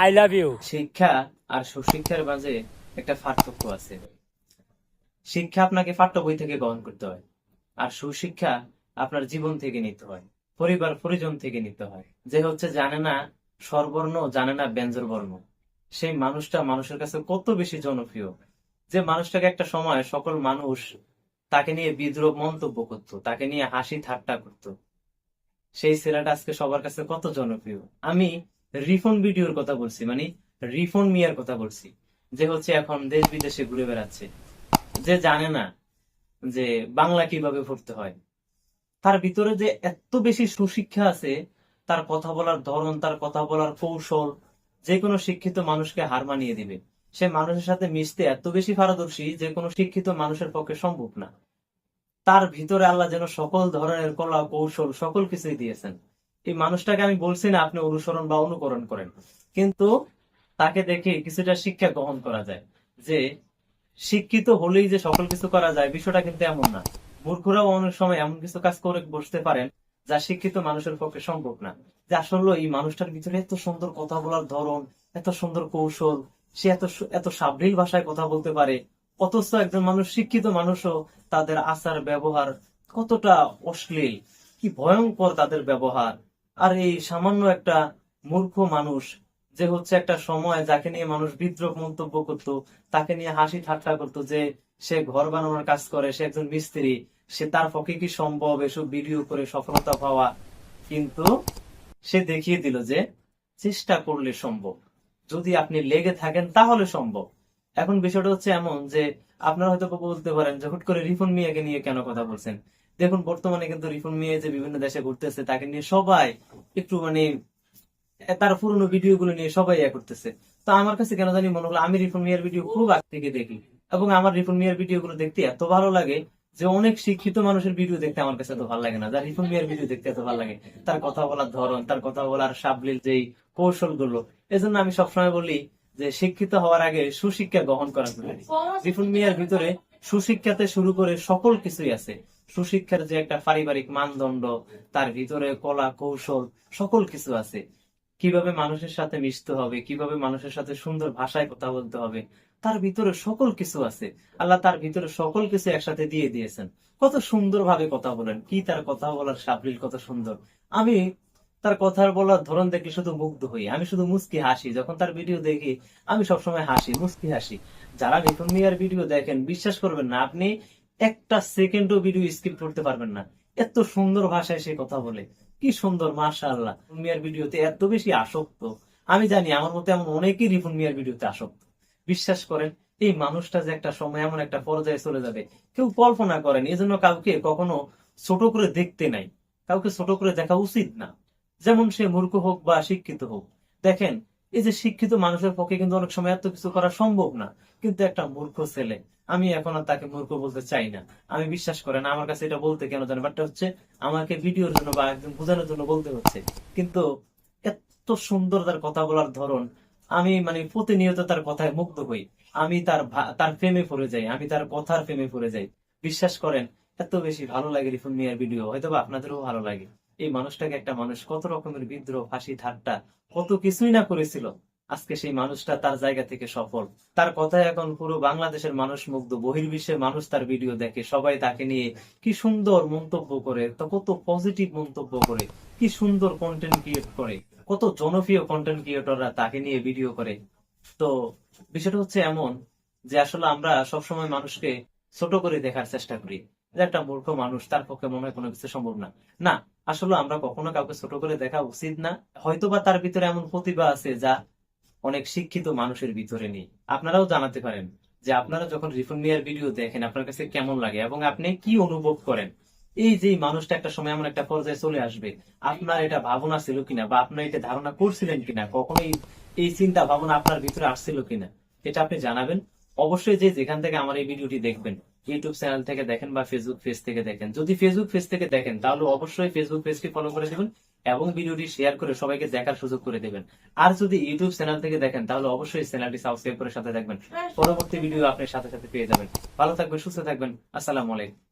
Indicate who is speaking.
Speaker 1: I love you.
Speaker 2: শিক্ষা আর সুশিক্ষার মাঝে একটা পার্থক্য আছে। শিক্ষা আপনাকে পাঠ্য বই থেকে গ্রহণ করতে হয় আর সুশিক্ষা আপনার জীবন থেকে নিতে হয়, পরিবার, পরিজন থেকে নিতে হয়। যে হচ্ছে জানে না স্বরবর্ণ, জানে না ব্যঞ্জন বর্ণ সেই মানুষটা মানুষের কাছে কত বেশি জনপ্রিয় যে মানুষটাকে একটা সময় সকল মানুষ তাকে নিয়ে বিদ্রোহ মন্তব্য করত, তাকে নিয়ে হাসি ঠাট্টা করত। সেই ছেলেটা আজকে সবার কাছে কত জনপ্রিয়। আমি রিফোন ভিডিওর কথা বলছি মানে রিফোন মিয়ার কথা বলছি, যে হচ্ছে এখন দেশ বিদেশে ঘুরে বেড়াচ্ছে, যে জানে না যে বাংলা কীভাবে পড়তে হয়। তার ভিতরে যে এত বেশি সুশিক্ষা আছে, তার কথা বলার ধরন, তার কথা বলার কৌশল, যে কোনো শিক্ষিত মানুষকে হার মানিয়ে দিবে। সে মানুষের সাথে মিশতে এত বেশি পারদর্শী যে কোনো শিক্ষিত মানুষের পক্ষে সম্ভব না। তার ভিতরে আল্লাহ যেন সকল ধরনের কলা কৌশল সকল কিছুই দিয়েছেন। এই মানুষটাকে আমি বলছি না আপনি অনুসরণ বা অনুকরণ করেন। কিন্তু তাকে দেখে কিছুটা শিক্ষা গ্রহণ করা যায় যে শিক্ষিত হলেই যে সকল কিছু করা যায়, বিষয়টা কিন্তু এমন না। মূর্খরাও অনেক সময় এমন কিছু কাজ করে বসতে পারেন যা শিক্ষিত মানুষের পক্ষে সম্ভব না। যে আসলে এই মানুষটার ভিতরে এত সুন্দর কথা বলার ধরন, এত সুন্দর কৌশল, সে এত এত সাবলীল ভাষায় কথা বলতে পারে, অথচ একজন মানুষ শিক্ষিত মানুষও তাদের আচার ব্যবহার কতটা অশ্লীল, কি ভয়ঙ্কর তাদের ব্যবহার। আর এই সামান্য একটা মূর্খ মানুষ যে হচ্ছে একটা সময় যাকে নিয়ে মানুষ বিদ্রোহ মন্তব্য করত, তাকে নিয়ে হাসি ঠাট্টা করতো যে সে ঘর বানানোর কাজ করে, সে একজন মিস্ত্রি, সে তার পক্ষে কি সম্ভব এসব ভিডিও করে সফলতা পাওয়া? কিন্তু সে দেখিয়ে দিল যে চেষ্টা করলে সম্ভব। যদি আপনি লেগে থাকেন তাহলে সম্ভব। এখন বিষয়টা হচ্ছে এমন যে আপনারা হয়তো বলতে পারেন যে হুট করে রিফন মিয়াকে নিয়ে কেন কথা বলছেন? দেখুন, বর্তমানে কিন্তু রিফন মিয়া যে বিভিন্ন দেশে ঘুরতেছে, তাকে নিয়ে সবাই একটু মানে তার পুরোনো ভিডিও গুলো নিয়ে সবাই ইয়ে করতেছে। তো আমার কাছে কেন জানি মনে হলো, আমি রিফন মিয়ার ভিডিও খুব আগ থেকে দেখি এবং আমার রিফন মিয়ার ভিডিও গুলো দেখতে এত ভালো লাগে যে অনেক শিক্ষিত মানুষের ভিডিও দেখতে আমার কাছে এত ভালো লাগে না। যার রিফন মিয়ার ভিডিও দেখতে এত ভালো লাগে, তার কথা বলার ধরন, তার কথা বলার সাবলীল যেই কৌশলগুলো এজন্য আমি সবসময় বলি যে শিক্ষিত হওয়ার আগে সুশিক্ষা গ্রহণ করা জরুরি। মিয়ার ভিতরে সুশিক্ষাতে শুরু করে সকল কিছুই আছে। সুশিক্ষার যে একটা পারিবারিক মানদণ্ড, তার ভিতরে কলা, কৌশল, সকল কিছু আছে। কীভাবে মানুষের সাথে মিশতে হবে, কীভাবে মানুষের সাথে সুন্দর ভাষায় কথা বলতে হবে, তার ভিতরে সকল কিছু আছে। আল্লাহ তার ভিতরে সকল কিছু একসাথে দিয়ে দিয়েছেন। কত সুন্দর ভাবে কথা বলেন, কি তার কথা বলার সাবলীল কত সুন্দর। আমি তার কথা বলার ধরন দেখে শুধু মুগ্ধ হই। আমি শুধু মুস্কি হাসি, যখন তার ভিডিও দেখি, আমি সবসময় হাসি মুস্কি হাসি। যারা রিফন মিয়ার ভিডিও দেখেন, বিশ্বাস করবেন না, আপনি একটা সেকেন্ডও ভিডিও স্কিপ করতে পারবেন না। এত সুন্দর ভাষায় সে কথা বলে। কি সুন্দর মাশা আল্লাহ মিয়ার ভিডিওতে এত বেশি আসক্ত। আমি জানি, আমার মতো এমন অনেকেই রিফন মিয়ার ভিডিওতে আসক্ত। বিশ্বাস করেন, এই মানুষটা যে একটা সময় এমন একটা পর্যায়ে চলে যাবে। কেউ কল্পনা করেন এই জন্য কাউকে কখনো ছোট করে দেখতে নাই। কাউকে ছোট করে দেখা উচিত না। যেমন সে মূর্খ হোক বা শিক্ষিত হোক। দেখেন, এই যে শিক্ষিত মানুষের পক্ষে কিন্তু অনেক সময় এত কিছু করা সম্ভব না। কিন্তু একটা মূর্খ ছেলে, আমি এখন আর তাকে মূর্খ বলতে চাই না। আমি বিশ্বাস করেন, আমার কাছে এটা বলতে কেন জানেন বাটটা হচ্ছে আমাকে ভিডিওর জন্য বা একজন বোঝানোর জন্য বলতে হচ্ছে। কিন্তু এত সুন্দর তার কথা বলার ধরন, আমি মানে প্রতিনিয়ত তার কথায় মুগ্ধ হই। আমি তার তার প্রেমে পড়ে যাই, আমি তার কথার প্রেমে পড়ে যাই। বিশ্বাস করেন, এত বেশি ভালো লাগে রিফুন মিয়ার ভিডিও হয়তো বা আপনাদেরও ভালো লাগে। এই মানুষটাকে একটা মানুষ কত রকমের বিদ্রোহ, ফাঁসি ঠাট্টা কত কিছুই না করেছিল। আজকে সেই মানুষটা তার জায়গা থেকে সফল। তার কথায় এখন পুরো বাংলাদেশের মানুষ মুগ্ধ, বহির্বিশ্বের মানুষ তার ভিডিও দেখে, সবাই তাকে নিয়ে কি সুন্দর মন্তব্য করে কত পজিটিভ মন্তব্য করে, কি সুন্দর কন্টেন্ট ক্রিয়েট করে, কত জনপ্রিয় কন্টেন্ট ক্রিয়েটররা তাকে নিয়ে ভিডিও করে। তো বিষয়টা হচ্ছে এমন যে আসলে আমরা সবসময় মানুষকে ছোট করে দেখার চেষ্টা করি। যে একটা মূর্খ মানুষ, তার পক্ষে মনে হয় কোনো কিছু সম্ভব না। না আসলে আমরা কখনো কাউকে ছোট করে দেখা উচিত না। হয়তোবা তার ভিতরে এমন প্রতিভা আছে যা অনেক শিক্ষিত মানুষের ভিতরে নেই। আপনারাও জানাতে পারেন যে আপনারা যখন রিফন মিয়ার ভিডিও দেখেন, আপনার কাছে কেমন লাগে এবং আপনি কি অনুভব করেন? এই যে মানুষটা একটা সময় এমন একটা পর্যায়ে চলে আসবে, আপনার এটা ভাবনা ছিল কিনা বা আপনার এটা ধারণা করছিলেন কিনা? কখনো এই চিন্তা ভাবনা আপনার ভিতরে আসছিল কিনা? এটা আপনি জানাবেন। অবশ্যই যে যেখান থেকে আমার এই ভিডিওটি দেখবেন ইউটিউব চ্যানেল থেকে দেখেন বা ফেসবুক পেজ থেকে দেখেন যদি ফেসবুক পেজ থেকে দেখেন তাহলে অবশ্যই ফেসবুক পেজটি ফলো করে দেবেন এবং ভিডিওটি শেয়ার করে সবাইকে দেখার সুযোগ করে দেবেন। আর যদি ইউটিউব চ্যানেল থেকে দেখেন তাহলে অবশ্যই চ্যানেলটি সাবস্ক্রাইব করে সাথে দেখবেন পরবর্তী ভিডিও আপনি সাথে সাথে পেয়ে যাবেন। ভালো থাকবেন সুস্থ থাকবেন। আসসালাম আলাইকুম।